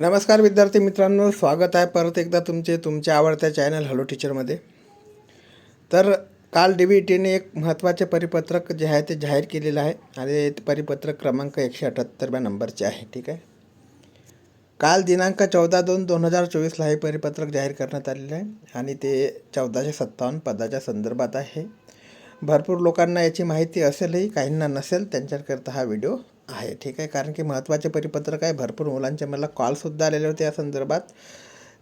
नमस्कार विद्यार्थी मित्रांनो स्वागत आहे परत एकदा तुमचे तुमच्या आवडत्या चॅनल हॅलो टीचरमध्ये तर काल डी बी टीने एक महत्त्वाचे परिपत्रक जे आहे ते जाहीर केलेलं आहे आणि ते परिपत्रक क्रमांक एकशे अठ्ठ्याहत्तरव्या नंबरचे आहे ठीक आहे? काल दिनांक चौदा दोन दोन हजार चोवीसला हे परिपत्रक जाहीर करण्यात आलेलं आहे आणि ते चौदाशे सत्तावन्न पदाच्या संदर्भात आहे. भरपूर लोकांना याची माहिती असेलही काहींना नसेल त्यांच्याकरता हा व्हिडिओ आहे ठीक आहे? कारण की महत्त्वाचे परिपत्रक आहे. भरपूर मुलांचे मला कॉलसुद्धा आलेले होते या संदर्भात.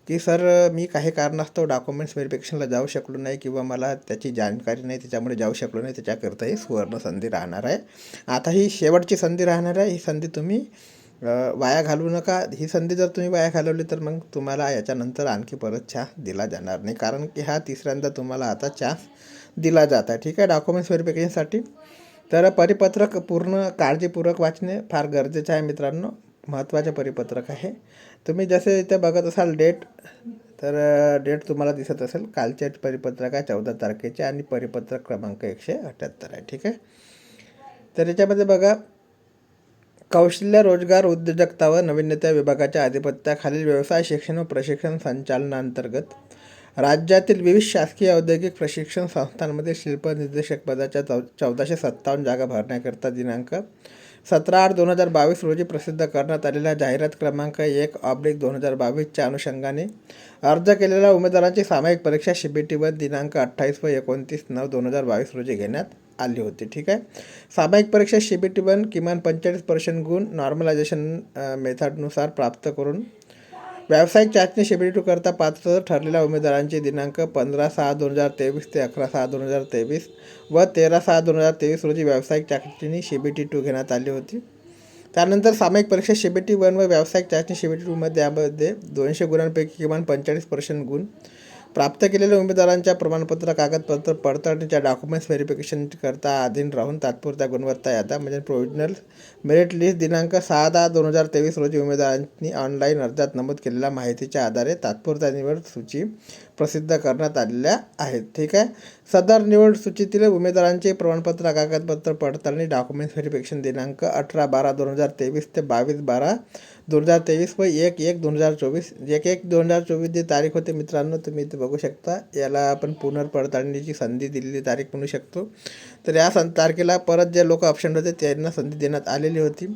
की सर मी काही कारणास्तव डॉक्युमेंट्स व्हेरिफिकेशनला जाऊ शकलो नाही किंवा मला त्याची जाणकारी नाही त्याच्यामुळे जाऊ शकलो नाही. त्याच्याकरता ही सुवर्ण संधी राहणार आहे. आता ही शेवटची संधी राहणार आहे. ही संधी तुम्ही वाया घालवू नका. ही संधी जर तुम्ही वाया घालवली तर मग तुम्हाला याच्यानंतर आणखी परत चान्स दिला जाणार नाही. कारण की हा तिसऱ्यांदा तुम्हाला आता चान्स दिला जात आहे. ठीक आहे? डॉक्युमेंट्स व्हेरिफिकेशनसाठी तर परिपत्रक पूर्ण काळजीपूर्वक वाचणे फार गरजेचं आहे मित्रांनो. महत्त्वाचे परिपत्रक आहे. तुम्ही जसे इथे बघत असाल डेट तर डेट तुम्हाला दिसत असेल. कालचे परिपत्रक आहे चौदा तारखेचे आणि परिपत्रक क्रमांक एकशे अठ्ठ्याहत्तर आहे. ठीक आहे? तर याच्यामध्ये बघा कौशल्य रोजगार उद्योजकता व नाविन्यता विभागाच्या आधिपत्याखालील व्यवसाय शिक्षण व प्रशिक्षण संचालनांतर्गत राज्यातील विविध शासकीय औद्योगिक प्रशिक्षण संस्थांमध्ये शिल्प निर्देशक पदाच्या चौ चौदाशे सत्तावन्न जागा भरण्याकरता दिनांक सतरा आठ दोन हजार बावीस रोजी प्रसिद्ध करण्यात आलेल्या जाहिरात क्रमांक एक ऑब्लिक दोन हजार बावीसच्या अनुषंगाने अर्ज केलेल्या उमेदवारांची सामायिक परीक्षा सी बी टी वन दिनांक अठ्ठावीस व एकोणतीस नऊ दोन हजार बावीस रोजी घेण्यात आली होती. ठीक आहे? सामायिक परीक्षा सी बी टी वन किमान पंचेचाळीस पर्सेंट गुण नॉर्मलायझेशन मेथडनुसार प्राप्त करून व्यावसायिक चाचणी शिबिर करता पात्र ठरलेल्या उमेदवारांचे दिनांक पंधरा सहा दोन हजार तेवीस ते अकरा सहा दोन हजार तेवीस व तेरा सहा दोन हजार तेवीस रोजी व्यावसायिक चाचणी सी बी टी टू घेण्यात आली होती. त्यानंतर सामायिक परीक्षा सी बी टी वन व व्यावसायिक चाचणी सी टी टूमध्ये यामध्ये दोनशे गुणांपैकी किमान पंचेचाळीस पर्सेंट गुण प्राप्त केलेल्या उमेदवारांच्या प्रमाणपत्र कागदपत्र पडताळणीच्या डॉक्युमेंट्स व्हेरिफिकेशन करता अधीन राहून तात्पुरत्या गुणवत्ता याद्या म्हणजे प्रोविजनल मेरिट लिस्ट दिनांक सहा दहा दोन हजार तेवीस रोजी उमेदवारांनी ऑनलाईन अर्जात नमूद केलेल्या माहितीच्या आधारे तात्पुरत्या निवड सूची प्रसिद्ध करण्यात आलेल्या आहेत. ठीक आहे? सदर निवड सूचीतील उमेदवारांचे प्रमाणपत्र कागदपत्र पडताळणी डॉक्युमेंट्स व्हेरिफिकेशन दिनांक अठरा बारा दोन हजार तेवीस ते बावीस बारा दोन हजार तेवीस व एक एक दोन हजार चोवीस एक एक दोन हजार चोवीस जी तारीख होते मित्रांनो तुम्ही इथे बघू शकता. याला आपण पुनर्पडताळणीची संधी दिलेली तारीख म्हणू शकतो. तर या सं तारखेला परत जे लोक ऑप्शन होते त्यांना संधी देण्यात आलेली होती.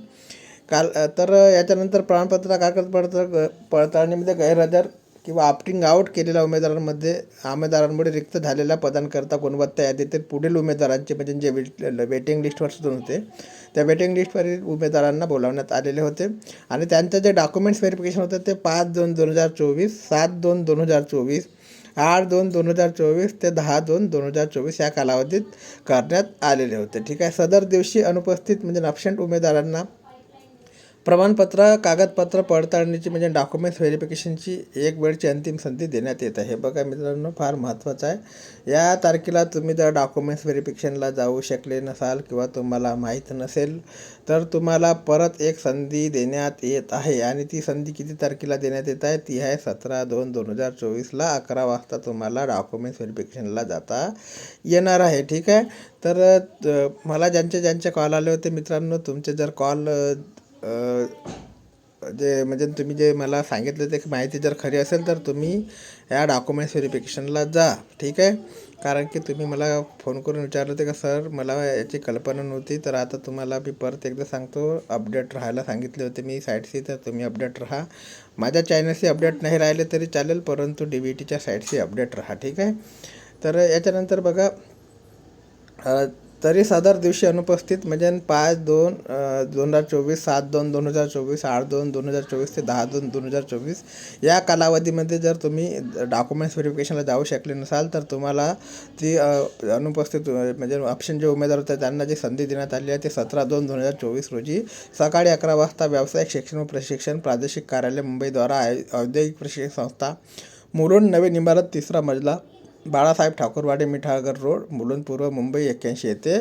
काल तर याच्यानंतर प्रमाणपत्र कागदपत्र पडताळणीमध्ये गैरहजर किंवा ऑप्टिंग आउट केलेल्या उमेदवारांमध्ये उमेदवारांमुळे रिक्त झालेल्या पदांकरता गुणवत्ता यादीतील पुढील उमेदवारांचे म्हणजे जे वेट वेटिंग लिस्टवर सुद्धा होते. त्या वेटिंग लिस्टवरील उमेदवारांना बोलावण्यात आलेले होते. आणि त्यांचं जे डॉक्युमेंट्स व्हेरिफिकेशन होतं ते पाच दोन दोन हजार चोवीस सात दोन दोन हजार चोवीस आठ दोन दोन हजार चोवीस ते दहा दोन दोन हजार चोवीस या कालावधीत करण्यात आलेले होते. ठीक आहे? सदर दिवशी अनुपस्थित म्हणजे नपशंट उमेदवारांना प्रमाणपत्र कागदपत्र पडताळणीची म्हणजे डॉक्युमेंट्स व्हेरिफिकेशनची एक वेळची अंतिम संधी देण्यात येत आहे. बघा मित्रांनो फार महत्त्वाचं आहे. या तारखेला तुम्ही जर डॉक्युमेंट्स व्हेरिफिकेशनला जाऊ शकले नसाल किंवा तुम्हाला माहीत नसेल तर तुम्हाला परत एक संधी देण्यात येत आहे आणि ती संधी किती तारखेला देण्यात येत आहे? ती आहे सतरा दोन दोन हजार चोवीसला. अकरा वाजता तुम्हाला डॉक्युमेंट्स व्हेरिफिकेशनला जाता येणार आहे. ठीक आहे? तर मला ज्यांचे ज्यांचे कॉल आले होते मित्रांनो तुमचे जर कॉल जे म्हणजे तुम्ही जे मला सांगितलं ते माहिती जर खरी असेल तर तुम्ही या डॉक्युमेंट्स व्हेरिफिकेशनला जा ठीक आहे? कारण की तुम्ही मला फोन करून विचारलं होते का सर मला याची कल्पना नव्हती तर आता तुम्हाला मी परत एकदा सांगतो अपडेट राहायला सांगितले होते मी साईटशी तर तुम्ही अपडेट राहा. माझ्या चॅनलशी अपडेट नाही राहिले तरी चालेल परंतु डी व्ही टीच्या साईटशी अपडेट राहा ठीक आहे? तर याच्यानंतर बघा तरी सदर दिवशी अनुपस्थित म्हणजे पाच दोन दोन हजार चोवीस सात दोन दोन हजार चोवीस आठ दोन दोन हजार चोवीस ते दहा दोन दोन हजार चोवीस या कालावधीमध्ये जर तुम्ही डॉक्युमेंट्स व्हेरिफिकेशनला जाऊ शकले नसाल तर तुम्हाला ती अनुपस्थित म्हणजे ऑप्शन जे उमेदवार होते त्यांना जी संधी देण्यात आली आहे ते सतरा दोन दोन हजार चोवीस रोजी सकाळी अकरा वाजता व्यावसायिक शिक्षण व प्रशिक्षण प्रादेशिक कार्यालय मुंबईद्वारा आय औद्योगिक प्रशिक्षण संस्था मुरुण नवीन इमारत तिसरा मजला बाळासाहेब ठाकूरवाडी मिठागर रोड मुलुंदपूर्व मुंबई एक्क्याऐंशी येथे.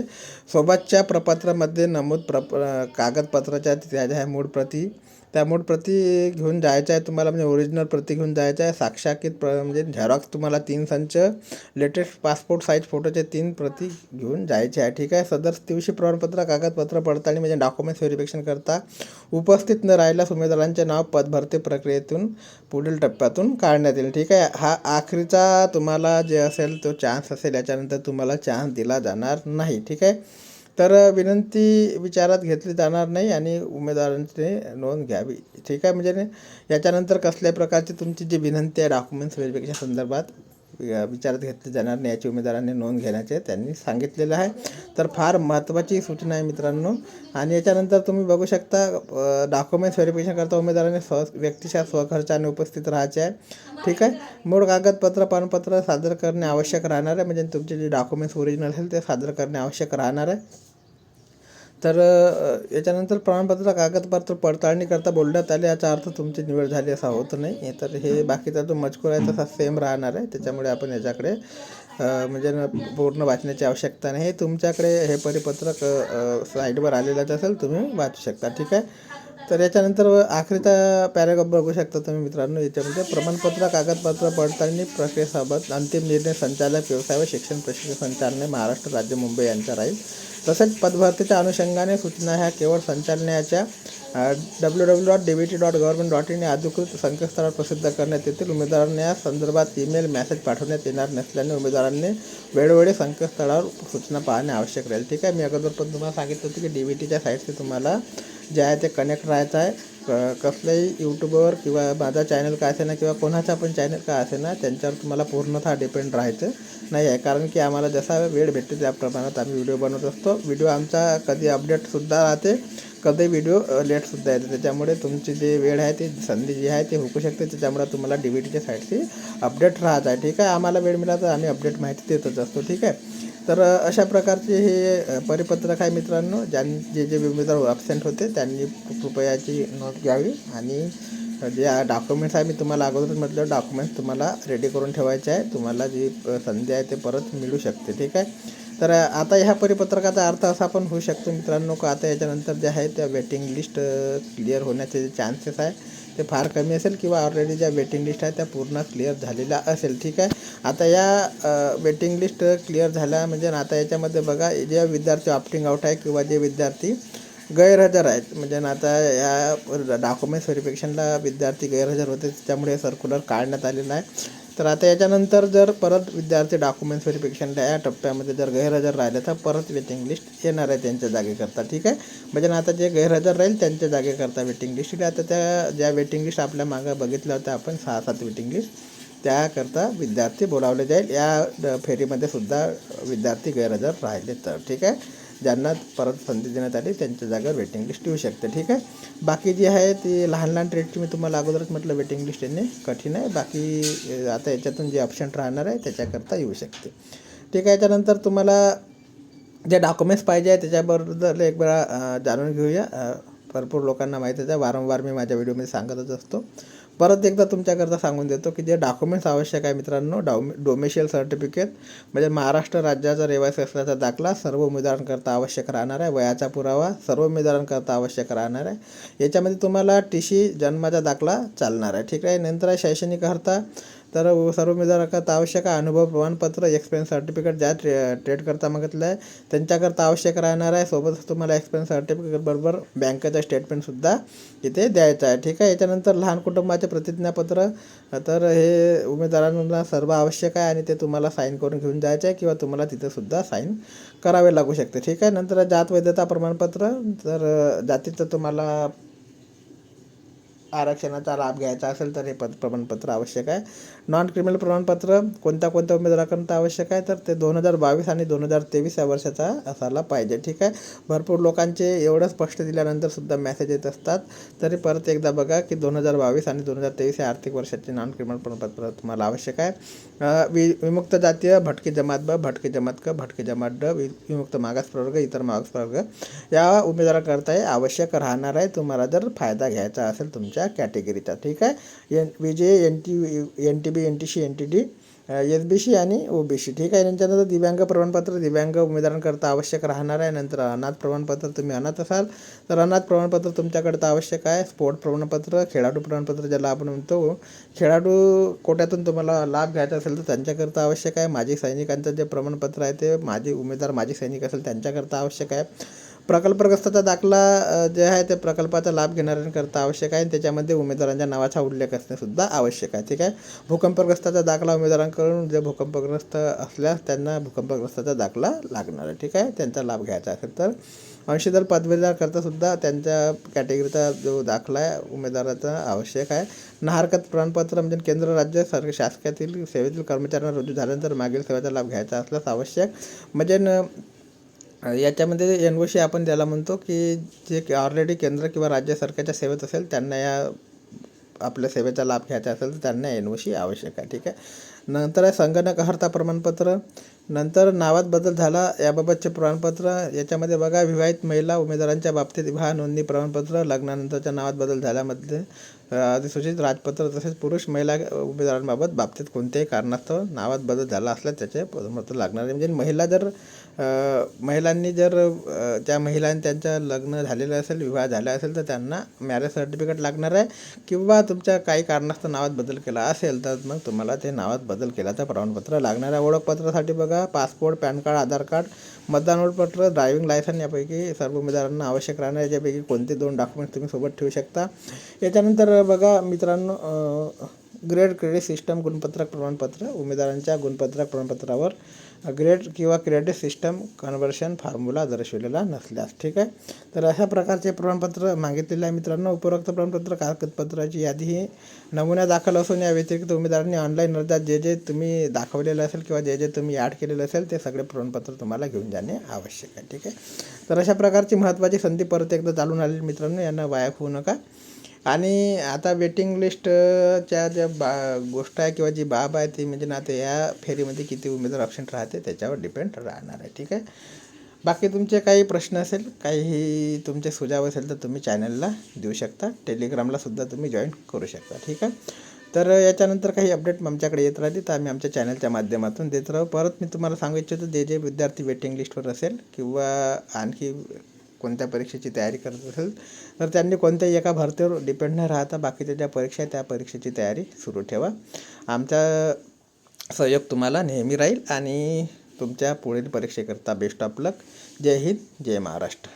सोबतच्या प्रपत्रामध्ये नमूद प्रप कागदपत्राच्या त्याच्या मूळ प्रती त्यामुळे प्रति घेऊन जायचं आहे तुम्हाला म्हणजे ओरिजिनल प्रति घेऊन जायचं आहे. साक्षाकीत प्र म्हणजे झेरॉक्स तुम्हाला तीन संच लेटेस्ट पासपोर्ट साईज फोटोचे तीन प्रति घेऊन जायचे आहे. ठीक आहे? सदर दिवशी प्रमाणपत्र कागदपत्र पडताळणी म्हणजे डॉक्युमेंट्स व्हेरिफिकेशन करता उपस्थित न राहिल्यास उमेदवारांचे नाव पदभरती प्रक्रियेतून पुढील टप्प्यातून काढण्यात येईल. ठीक आहे? हा आखरीचा तुम्हाला जे असेल तो चान्स असेल याच्यानंतर तुम्हाला चान्स दिला जाणार नाही. ठीक आहे? तर विनंती विचारात घेतली जाणार नाही आणि उमेदवारांची नोंद घ्यावी. ठीक आहे? म्हणजे याच्यानंतर कसल्याही प्रकारची तुमची जी विनंती आहे डॉक्युमेंट्स व्हेरिफिकेशन संदर्भात विचारात घेतली जाणार नाही याची उमेदवारांनी नोंद घेण्याचे त्यांनी सांगितलेलं आहे. तर फार महत्त्वाची सूचना आहे मित्रांनो. आणि याच्यानंतर तुम्ही बघू शकता डॉक्युमेंट्स व्हेरिफिकेशन करता उमेदवारांनी स्व व्यक्तिशा स्वखर्चाने उपस्थित राहायचे आहे. ठीक आहे? मूळ कागदपत्र पानपत्र सादर करणे आवश्यक राहणार आहे. म्हणजे तुमचे जे डॉक्युमेंट्स ओरिजिनल असेल ते सादर करणे आवश्यक राहणार आहे. तर याच्यानंतर प्रमाणपत्र कागदपत्र पडताळणी करता बोलण्यात आले याचा अर्थ तुमची निवड झाली असा होत नाही. तर हे बाकीचा जो मजकूर आहे तसा सेम राहणार आहे. त्याच्यामुळे आपण याच्याकडे म्हणजे पूर्ण वाचण्याची आवश्यकता नाही. हे तुमच्याकडे हे परिपत्रक साईडवर आलेलंच असेल तुम्ही वाचू शकता. ठीक आहे? तर याच्यानंतर आखरीचा पॅराग्राफ बघू शकता तुम्ही मित्रांनो. याच्यामध्ये प्रमाणपत्र कागदपत्र पडताळणी प्रक्रियेसोबत अंतिम निर्णय संचालक व्यवसाय व शिक्षण प्रशिक्षण संचालने महाराष्ट्र राज्य मुंबई यांचा राहील. तसेच पदभरतीच्या अनुषंगाने सूचना ह्या केवळ संचालनाच्या W W dot D T dot government dot in या अधिकृत संकेतस्थळावर प्रसिद्ध करण्यात येतील. उमेदवारांना या संदर्भात ईमेल मेसेज पाठवण्यात येणार नसल्याने उमेदवारांनी वेळोवेळी संकेतस्थळावर सूचना पाहणे आवश्यक राहील. ठीक आहे मी अगोदर पण तुम्हाला सांगितलं होतं की डी बी टीच्या साईटचे तुम्हाला जे आहे ते कनेक्ट राहायचं आहे. क कसल्याही यूट्यूबवर किंवा माझा चॅनल काय असे ना किंवा कोणाचा पण चॅनल काय असे ना त्यांच्यावर तुम्हाला पूर्णतः डिपेंड राहायचं नाही आहे कारण की आम्हाला जसा वेळ भेटते त्या प्रमाणात आम्ही व्हिडिओ बनवत असतो. व्हिडिओ आमचा कधी अपडेटसुद्धा राहते कधी व्हिडिओ लेटसुद्धा येते. त्याच्यामुळे तुमची जी वेळ आहे ती संधी जी आहे ती हुकू शकते. त्याच्यामुळे तुम्हाला डी व्ही टीच्या साईटची अपडेट राहत आहे. ठीक आहे? आम्हाला वेळ मिळाला तर आम्ही अपडेट माहिती देतच असतो. ठीक आहे? तर अशा प्रकारचे हे परिपत्रक आहे मित्रांनो. ज्यां जे जे उमेदवार ॲबसेंट होते त्यांनी कृपयाची नोट नोंद घ्यावी. आणि जे डॉक्युमेंट्स आहे मी तुम्हाला अगोदरच म्हटलं डॉक्युमेंट्स तुम्हाला रेडी करून ठेवायचे आहे. तुम्हाला जी संधी आहे ते परत मिळू शकते. ठीक आहे? तर आता ह्या परिपत्रकाचा अर्थ असा पण होऊ शकतो मित्रांनो का आता याच्यानंतर जे आहे त्या वेटिंग लिस्ट क्लिअर होण्याचे जे चान्सेस आहे ते फार कमी असेल किंवा ऑलरेडी ज्या वेटिंग लिस्ट आहे त्या पूर्ण क्लिअर झालेल्या असेल. ठीक आहे? आता या वेटिंग लिस्ट क्लिअर झाल्या म्हणजे आता याच्यामध्ये बघा जे विद्यार्थी ऑप्टिंग आउट आहे किंवा जे विद्यार्थी गैरहजर आहेत. म्हणजे ना आता या डॉक्युमेंट्स व्हेरिफिकेशनला विद्यार्थी गैरहजर होते त्यामुळे सर्क्युलर काढण्यात आलेलं आहे. तर आता याच्यानंतर जर परत विद्यार्थी डॉक्युमेंट्स व्हेरिफिकेशनला या टप्प्यामध्ये जर गैरहजर राहिले तर परत वेटिंग लिस्ट येणार आहे त्यांच्या जागेकरता ठीक आहे? म्हणजे आता जे गैरहजर राहील त्यांच्या जागेकरता वेटिंग लिस्ट येईल आता त्या ज्या वेटिंग लिस्ट आपल्या मागं बघितल्या होत्या आपण सहा सात वेटिंग लिस्ट त्याकरता विद्यार्थी बोलावले जाईल. या ड- फेरीमध्ये सुद्धा विद्यार्थी गैरहजर राहिले तर ठीक आहे? ज्यांना परत संधी देण्यात आली त्यांच्या जागेवर वेटिंग लिस्ट येऊ शकते. ठीक आहे? बाकी जी आहे ती लहान लहान ट्रेडची मी तुम्हाला अगोदरच म्हटलं वेटिंग लिस्ट येणे कठीण आहे. बाकी आता याच्यातून जे ऑप्शन राहणार आहे त्याच्याकरता येऊ शकते. ठीक आहे? याच्यानंतर तुम्हाला जे डॉक्युमेंट्स पाहिजे आहे त्याच्याबद्दल एक वेळा जाणून घेऊया. भरपूर लोकांना माहीतच आहे. वारंवार मी माझ्या व्हिडिओमध्ये सांगतच असतो. परत एकदा तुमच्याकरता सांगून देतो की जे डॉक्युमेंट्स आवश्यक आहे मित्रांनो डॉमे डोमेशियल सर्टिफिकेट म्हणजे महाराष्ट्र राज्याचा रहिवासी असल्याचा दाखला सर्व उमेदवारांकरता आवश्यक राहणार आहे. वयाचा पुरावा सर्व उमेदवारांकरता आवश्यक राहणार आहे. याच्यामध्ये तुम्हाला टी सी जन्माचा दाखला चालणार आहे. ठीक आहे? नंतर आहे शैक्षणिक तर सर्व उमेदवारांकरता आवश्यक आहे. अनुभव प्रमाणपत्र एक्सपिरियन्स सर्टिफिकेट ज्या ट्रे ट्रेडकरता मागितलं आहे त्यांच्याकरता आवश्यक राहणार आहे. सोबतच तुम्हाला एक्सपिरियन्स सर्टिफिकेट बरोबर बँकेचं स्टेटमेंटसुद्धा इथे द्यायचं आहे. ठीक आहे? याच्यानंतर लहान कुटुंबाचे प्रतिज्ञापत्र. तर हे उमेदवारांना सर्व आवश्यक आहे आणि ते तुम्हाला साईन करून घेऊन जायचं आहे किंवा तुम्हाला तिथंसुद्धा साईन करावे लागू शकते. ठीक आहे? नंतर जात वैधता प्रमाणपत्र. तर जातीचं तुम्हाला आरक्षणाचा लाभ घ्यायचा असेल तर हे पद प्रमाणपत्र आवश्यक आहे. नॉन क्रिमिनल प्रमाणपत्र कोणत्या कोणत्या उमेदवाराकरता आवश्यक आहे? तर ते दोन हजार बावीस आणि दोन हजार तेवीस या वर्षाचा असायला पाहिजे ठीक आहे? भरपूर लोकांचे एवढं स्पष्ट दिल्यानंतर सुद्धा मेसेज येत असतात. तरी परत एकदा बघा की दोन हजार बावीस आणि दोन हजार तेवीस या आर्थिक वर्षाचे नॉन क्रिमिनल प्रमाणपत्र तुम्हाला आवश्यक आहे. वि विमुक्त जातीय भटकी जमात ब भटकी जमात क भटकी जमात ड वि- विमुक्त मागास प्रवर्ग इतर मागास प्रवर्ग या उमेदवाराकरता हे आवश्यक राहणार आहे. तुम्हाला जर फायदा घ्यायचा असेल तुमच्या कॅटेगरीचा ठीक आहे? N V J N T N T B N T C N T D S B C आणि ओ बी सी ठीक आहे? त्यांच्यानंतर दिव्यांग प्रमाणपत्र दिव्यांग उमेदवारांकरता आवश्यक राहणार आहे. नंतर अनाथ प्रमाणपत्र तुम्ही अनाथ असाल. तर अनाथ प्रमाणपत्र तुमच्याकडं आवश्यक आहे. स्पोर्ट प्रमाणपत्र खेळाडू प्रमाणपत्र ज्याला आपण म्हणतो. खेळाडू कोट्यातून तुम्हाला लाभ घ्यायचा असेल तर त्यांच्याकरता आवश्यक आहे. माजी सैनिकांचं जे प्रमाणपत्र आहे ते माजी उमेदवार माजी सैनिक असेल त्यांच्याकरता आवश्यक आहे. प्रकल्पग्रस्ताचा दाखला जे आहे ते प्रकल्पाचा लाभ घेणाऱ्यांकरता आवश्यक आहे आणि त्याच्यामध्ये उमेदवारांच्या नावाचा उल्लेख असणेसुद्धा आवश्यक आहे ठीक आहे भूकंपग्रस्ताचा दाखला उमेदवारांकडून जे भूकंपग्रस्त असल्यास त्यांना भूकंपग्रस्ताचा दाखला लागणार आहे ठीक आहे त्यांचा लाभ घ्यायचा असेल तर अंशीदार पदवीधरकरता सुद्धा त्यांच्या कॅटेगरीचा जो दाखला आहे उमेदवाराचा आवश्यक आहे नाहरकत प्रमाणपत्र म्हणजे केंद्र राज्य सर शासकीयातील सेवेतील कर्मचाऱ्यांना रुजू झाल्यानंतर मागील सेवेचा लाभ घ्यायचा असल्यास आवश्यक म्हणजे न याच्यामध्ये एन ओ सी आपण ज्याला म्हणतो की जे ऑलरेडी केंद्र किंवा राज्य सरकारच्या सेवेत असेल त्यांना या आपल्या सेवेचा लाभ घ्यायचा असेल तर त्यांना एन ओ सी आवश्यक आहे ठीक आहे? नंतर आहे संगणक अर्हता प्रमाणपत्र. नंतर नावात बदल झाला याबाबतचे प्रमाणपत्र. याच्यामध्ये बघा विवाहित महिला उमेदवारांच्या बाबतीत विवाह नोंदणी प्रमाणपत्र लग्नानंतरच्या नावात बदल झाल्यामध्ये अधिसूचित राजपत्र तसेच पुरुष महिला उमेदवारांबाबत बाबतीत कोणत्याही कारणास्तव नावात बदल झाला असल्यास त्याचे प्रमाणपत्र लागणार आहे. म्हणजे महिला जर महिलांनी जर त्या महिलांनी त्यांचं लग्न झालेलं असेल विवाह झाला असेल तर त्यांना मॅरेज सर्टिफिकेट लागणार आहे किंवा तुमच्या काही कारणास्तव नावात बदल केला असेल तर मग तुम्हाला ते नावात बदल केल्याचं प्रमाणपत्र लागणार आहे. ओळखपत्रासाठी बघा passport PAN card Aadhaar card मतदान ओळखपत्र ड्रायव्हिंग लायसन यापैकी सर्व उमेदवारांना आवश्यक राहणार याच्यापैकी कोणते दोन डॉक्युमेंट्स तुम्ही सोबत ठेवू शकता. याच्यानंतर बघा मित्रांनो ग्रेड क्रेडिट सिस्टम गुणपत्रक प्रमाणपत्र उमेदवारांच्या गुणपत्रक प्रमाणपत्रावर ग्रेड किंवा क्रेडिट सिस्टम कन्व्हर्शन फॉर्म्युला दर्शवलेला नसल्यास ठीक आहे? तर अशा प्रकारचे प्रमाणपत्र मागितलेले आहे मित्रांनो. उपरोक्त प्रमाणपत्र कागदपत्राची यादी ही नमुन्या दाखल असून या व्यतिरिक्त उमेदवारांनी ऑनलाईन अर्जात जे जे तुम्ही दाखवलेलं असेल किंवा जे जे तुम्ही ॲड केलेलं असेल ते सगळे प्रमाणपत्र तुम्हाला घेऊन जाणे आवश्यक आहे ठीक आहे? तर अशा प्रकारची महत्त्वाची संधी परत एकदा चालून आलेली मित्रांनो यांना वाया होऊ नका. आणि आता वेटिंग लिस्टच्या ज्या बा गोष्ट आहे किंवा जी बाब आहे ती म्हणजे ना आता या फेरीमध्ये किती उमेदवार ऑप्शन राहते त्याच्यावर डिपेंड राहणार आहे. ठीक आहे? बाकी तुमचे काही प्रश्न असेल काही तुमचे सुझाव असेल तर तुम्ही चॅनलला देऊ शकता. टेलिग्रामलासुद्धा तुम्ही जॉईन करू शकता. ठीक आहे? तर याच्यानंतर काही अपडेट आमच्याकडे येत राहते तर आम्ही आमच्या चॅनलच्या माध्यमातून देत राहू. परत मी तुम्हाला सांगू इच्छितो जे जे विद्यार्थी वेटिंग लिस्टवर असेल किंवा आणखी कोणत्या परीक्षेची तयारी करत असेल तर त्यांनी कोणत्याही एका भरतीवर डिपेंड न राहता बाकीच्या ज्या परीक्षा आहे त्या परीक्षेची तयारी सुरू ठेवा. आमचा सहयोग तुम्हाला नेहमी राहील आणि तुमच्या पुढील परीक्षेकरता बेस्ट ऑफ लक जय हिंद जय महाराष्ट्र.